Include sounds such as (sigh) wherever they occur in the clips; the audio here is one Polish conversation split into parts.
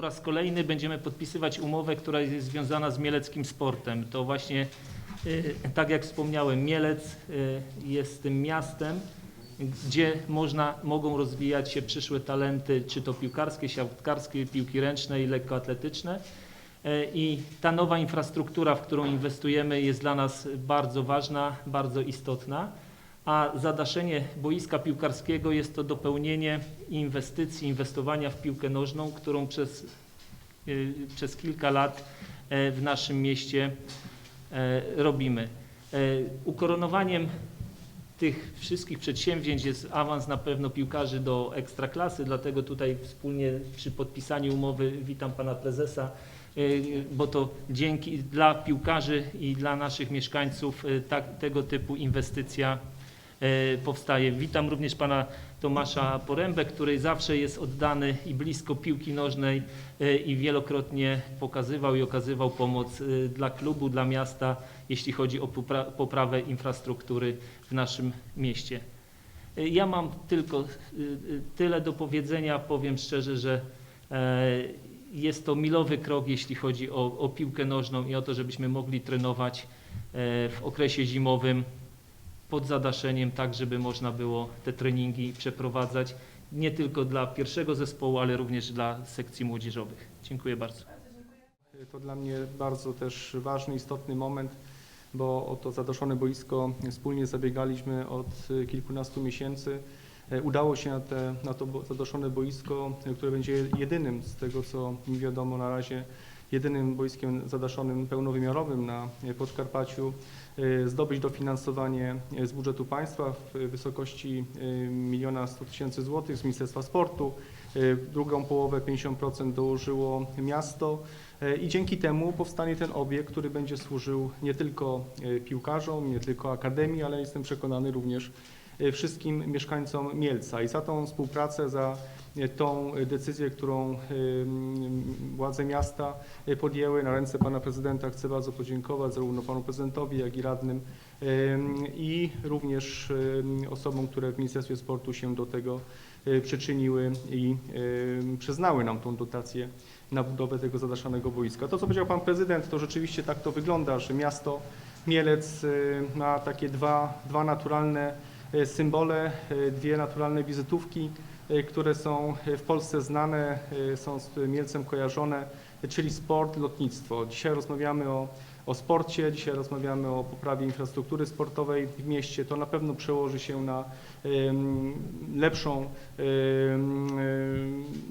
po raz kolejny będziemy podpisywać umowę, która jest związana z mieleckim sportem. To właśnie, y, tak jak wspomniałem, Mielec y, jest tym miastem, gdzie można, mogą rozwijać się przyszłe talenty, czy to piłkarskie, siatkarskie, piłki ręczne i lekkoatletyczne. E, I ta nowa infrastruktura, w którą inwestujemy, jest dla nas bardzo ważna, bardzo istotna. A zadaszenie boiska piłkarskiego jest to dopełnienie inwestycji, inwestowania w piłkę nożną, którą przez, y, przez kilka lat e, w naszym mieście e, robimy. E, Ukoronowaniem tych wszystkich przedsięwzięć jest awans na pewno piłkarzy do ekstraklasy, dlatego tutaj wspólnie przy podpisaniu umowy witam pana prezesa, bo to dzięki dla piłkarzy i dla naszych mieszkańców tak, tego typu inwestycja powstaje. Witam również pana Tomasza Porębę, który zawsze jest oddany i blisko piłki nożnej y, i wielokrotnie pokazywał i okazywał pomoc y, dla klubu, dla miasta, jeśli chodzi o popra- poprawę infrastruktury w naszym mieście. Ja mam tylko tyle do powiedzenia. Powiem szczerze, że e, jest to milowy krok, jeśli chodzi o, o piłkę nożną i o to, żebyśmy mogli trenować e, w okresie zimowym pod zadaszeniem, tak żeby można było te treningi przeprowadzać nie tylko dla pierwszego zespołu, ale również dla sekcji młodzieżowych. Dziękuję bardzo. To dla mnie bardzo też ważny, istotny moment, bo o to zadoszone boisko wspólnie zabiegaliśmy od kilkunastu miesięcy. Udało się na, te, na to zadoszone boisko, które będzie jedynym z tego, co mi wiadomo na razie, jedynym boiskiem zadaszonym pełnowymiarowym na e, Podkarpaciu, e, zdobyć dofinansowanie e, z budżetu państwa w wysokości e, 1 100 tysięcy złotych z Ministerstwa Sportu. Drugą połowę 50% dołożyło miasto. I dzięki temu powstanie ten obiekt, który będzie służył nie tylko piłkarzom, nie tylko akademii, ale jestem przekonany również wszystkim mieszkańcom Mielca. I za tą współpracę, za e, tą decyzję, którą e, m, władze miasta podjęły na ręce pana prezydenta, chcę bardzo podziękować zarówno panu prezydentowi, jak i radnym i również osobom, które w Ministerstwie Sportu się do tego przyczyniły i przyznały nam tą dotację na budowę tego zadaszanego boiska. To, co powiedział Pan Prezydent, to rzeczywiście tak to wygląda, że miasto Mielec y, ma takie dwa, dwa naturalne y, symbole, y, dwie naturalne wizytówki, y, które są w Polsce znane, są z Mielcem kojarzone, czyli sport, lotnictwo. Dzisiaj rozmawiamy o, o sporcie, dzisiaj rozmawiamy o poprawie infrastruktury sportowej w mieście. To na pewno przełoży się na lepszą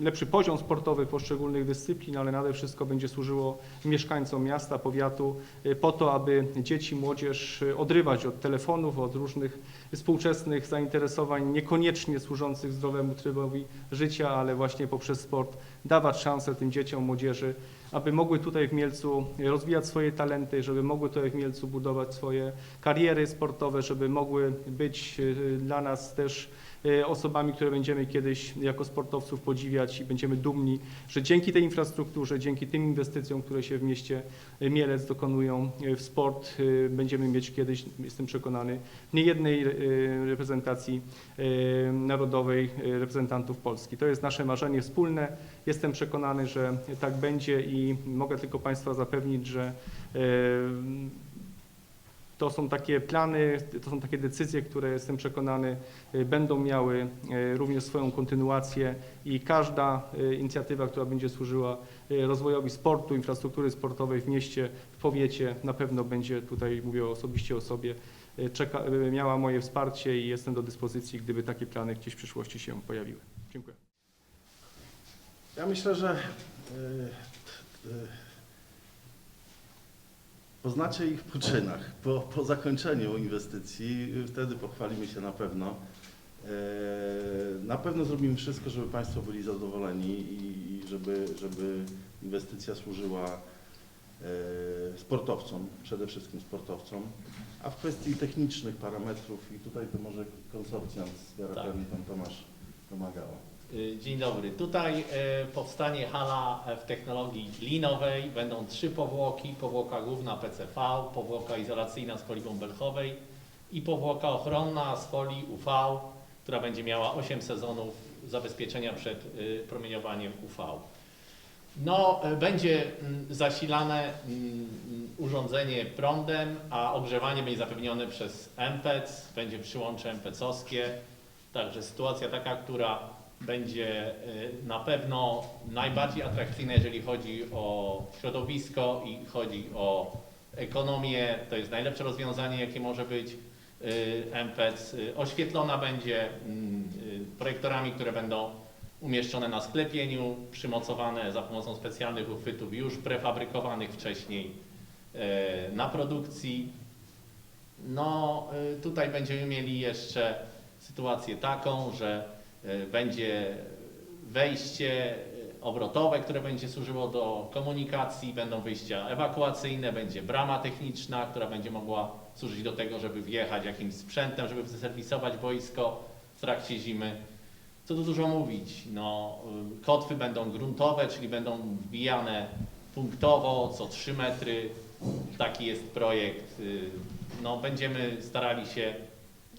lepszy poziom sportowy poszczególnych dyscyplin, ale nade wszystko będzie służyło mieszkańcom miasta, powiatu y, po to, aby dzieci, młodzież y, odrywać od telefonów, od różnych współczesnych zainteresowań, niekoniecznie służących zdrowemu trybowi życia, ale właśnie poprzez sport dawać szansę tym dzieciom, młodzieży, aby mogły tutaj w Mielcu rozwijać swoje talenty, żeby mogły tutaj w Mielcu budować swoje kariery sportowe, żeby mogły być y, dla nas też y, osobami, które będziemy kiedyś jako sportowców podziwiać i będziemy dumni, że dzięki tej infrastrukturze, dzięki tym inwestycjom, które się w mieście y, Mielec dokonują y, w sport, y, będziemy mieć kiedyś, jestem przekonany, nie jednej y, reprezentacji y, narodowej y, reprezentantów Polski. To jest nasze marzenie wspólne. Jestem przekonany, że tak będzie i mogę tylko Państwa zapewnić, że y, to są takie plany, to są takie decyzje, które jestem przekonany y, będą miały y, również swoją kontynuację i każda y, inicjatywa, która będzie służyła rozwojowi sportu, infrastruktury sportowej w mieście, w powiecie na pewno będzie, tutaj mówię osobiście o sobie, czeka, miała moje wsparcie i jestem do dyspozycji, gdyby takie plany gdzieś w przyszłości się pojawiły. Dziękuję. Ja myślę, że poznacie ich po czynach. Po, po zakończeniu inwestycji y, wtedy pochwalimy się na pewno. Y, Na pewno zrobimy wszystko, żeby Państwo byli zadowoleni i i żeby, żeby inwestycja służyła y, sportowcom, przede wszystkim sportowcom. A w kwestii technicznych parametrów i tutaj to może konsorcjant z Garapami, pan Tomasz pomagało. Y, Dzień dobry. Tutaj e, powstanie hala e, w technologii linowej. Będą trzy powłoki. Powłoka główna PCV, powłoka izolacyjna z folii bąbelkowej i powłoka ochronna z folii UV, która będzie miała 8 sezonów zabezpieczenia przed y, promieniowaniem UV. No, e, będzie mm, zasilane mm, urządzenie prądem, a ogrzewanie będzie zapewnione przez MPEC, będzie przyłącze MPEC-owskie. Także sytuacja taka, która będzie y, na pewno najbardziej atrakcyjna, jeżeli chodzi o środowisko i chodzi o ekonomię. To jest najlepsze rozwiązanie, jakie może być. Y, MPEC oświetlona będzie mm, y, projektorami, które będą umieszczone na sklepieniu, przymocowane za pomocą specjalnych uchwytów już prefabrykowanych wcześniej e, na produkcji. No tutaj będziemy mieli jeszcze sytuację taką, że będzie wejście obrotowe, które będzie służyło do komunikacji, będą wyjścia ewakuacyjne, będzie brama techniczna, która będzie mogła służyć do tego, żeby wjechać jakimś sprzętem, żeby zaserwisować wojsko w trakcie zimy. Co tu dużo mówić, no, y, kotwy będą gruntowe, czyli będą wbijane punktowo, co 3 metry. Taki jest projekt. Y, No, będziemy starali się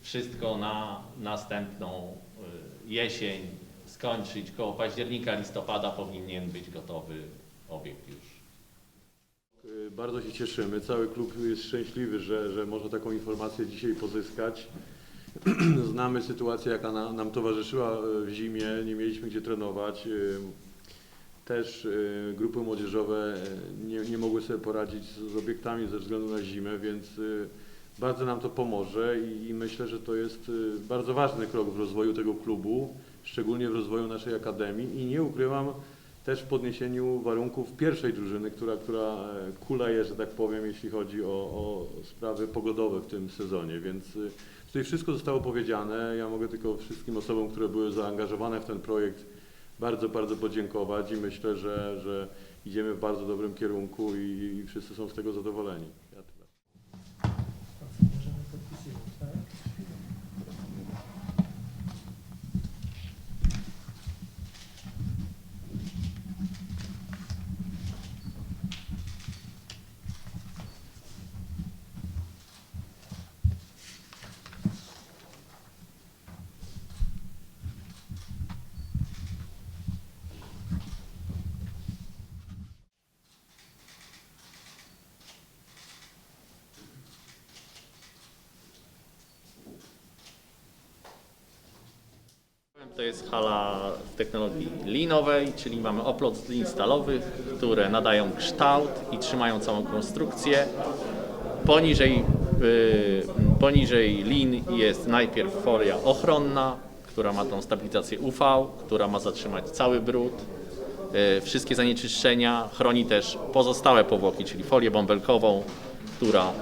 wszystko na następną jesień skończyć. Koło października, listopada powinien być gotowy obiekt już. Y, Bardzo się cieszymy. Cały klub jest szczęśliwy, że, że może taką informację dzisiaj pozyskać. (clears throat) Znamy sytuację, jaka na, nam towarzyszyła y, w zimie. Nie mieliśmy gdzie trenować. Y, Też grupy młodzieżowe nie, nie mogły sobie poradzić z, obiektami ze względu na zimę, więc bardzo nam to pomoże i, i myślę, że to jest y, bardzo ważny krok w rozwoju tego klubu, szczególnie w rozwoju naszej akademii i nie ukrywam, też w podniesieniu warunków pierwszej drużyny, która, która e, kuleje, że tak powiem, jeśli chodzi o, o sprawy pogodowe w tym sezonie. Więc y, tutaj wszystko zostało powiedziane. Ja mogę tylko wszystkim osobom, które były zaangażowane w ten projekt bardzo, bardzo podziękować i myślę, że, że idziemy w bardzo dobrym kierunku i, i wszyscy są z tego zadowoleni. Ja tyle. To jest hala w technologii linowej, czyli mamy oplot z lin stalowych, które nadają kształt i trzymają całą konstrukcję. Poniżej, y, poniżej lin jest najpierw folia ochronna, która ma tą stabilizację UV, która ma zatrzymać cały brud, y, wszystkie zanieczyszczenia. Chroni też pozostałe powłoki, czyli folię bąbelkową, która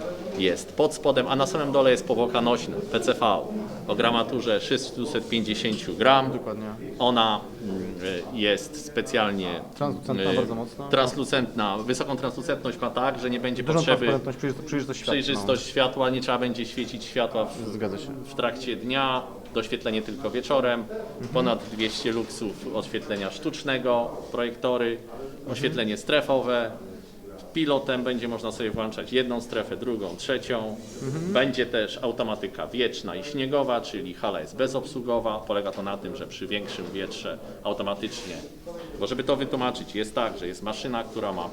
jest pod spodem, a na samym dole jest powłoka nośna, PCV, o gramaturze 650 gram. Dokładnie. Ona mm, jest specjalnie Translucentna, y, bardzo mocna. translucentna. Wysoką translucentność ma tak, że nie będzie Dużą potrzeby przejrzystość, przejrzystość światła. przejrzystość światła, nie trzeba będzie świecić światła w, No. W trakcie dnia, doświetlenie tylko wieczorem, ponad 200 luksów oświetlenia sztucznego, projektory, oświetlenie strefowe. Pilotem będzie można sobie włączać jedną strefę, drugą, trzecią. Będzie też automatyka wieczna i śniegowa, czyli hala jest bezobsługowa. Polega to na tym, że przy większym wietrze automatycznie, bo żeby to wytłumaczyć, jest tak, że jest maszyna, która ma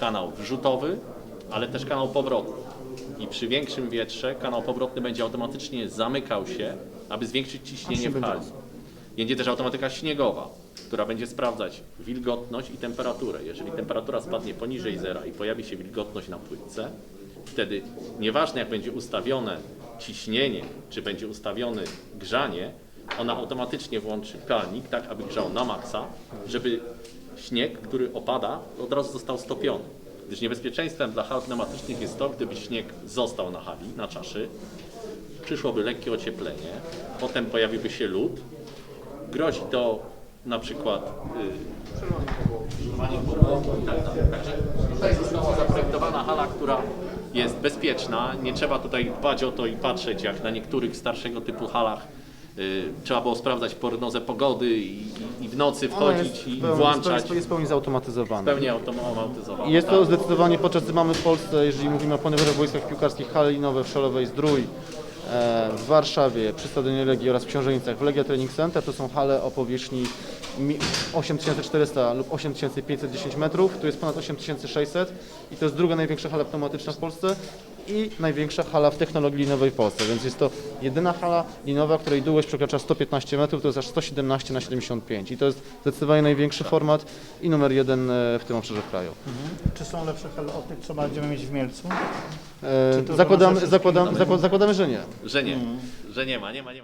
kanał wrzutowy, ale też kanał powrotny. I przy większym wietrze kanał powrotny będzie automatycznie zamykał się, aby zwiększyć ciśnienie w hali. Będzie też automatyka śniegowa, która będzie sprawdzać wilgotność i temperaturę. Jeżeli temperatura spadnie poniżej zera i pojawi się wilgotność na płytce, wtedy nieważne jak będzie ustawione ciśnienie, czy będzie ustawione grzanie, ona automatycznie włączy palnik, tak aby grzał na maksa, żeby śnieg, który opada, od razu został stopiony. Gdyż niebezpieczeństwem dla hal pneumatycznych jest to, gdyby śnieg został na hali, na czaszy, przyszłoby lekkie ocieplenie, potem pojawiłby się lód, grozi to na przykład i tak dalej. Także tutaj została zaprojektowana hala, która jest bezpieczna. Nie trzeba tutaj dbać o to i patrzeć jak na niektórych starszego typu halach. Y, trzeba było sprawdzać prognozę pogody i, i, i w nocy wchodzić jest i pełni- włączać. Jest, jest pełni zautomatyzowana. Pełnie automatyzowane. I jest to tak. zdecydowanie, podczas gdy mamy w Polsce, jeżeli mówimy o ponieważ wojskach piłkarskich, hale linowe w Szalowej Zdrój, w Warszawie przy Stadionie Legii oraz w Książenicach w Legia Training Center. To są hale o powierzchni mi- 8400 lub 8510 metrów. Tu jest ponad 8600 i to jest druga największa hala pneumatyczna w Polsce i największa hala w technologii linowej w Polsce, więc jest to jedyna hala linowa, której długość przekracza 115 metrów, to jest aż 117 na 75 i to jest zdecydowanie największy format i numer jeden e, w tym obszarze kraju. Czy są lepsze hale od tych, co będziemy mieć w Mielcu? Czy to zakładamy, pomoże zakładam, wszystkim? zakład- zakładamy, że nie. Że nie, że nie ma, nie ma, nie ma.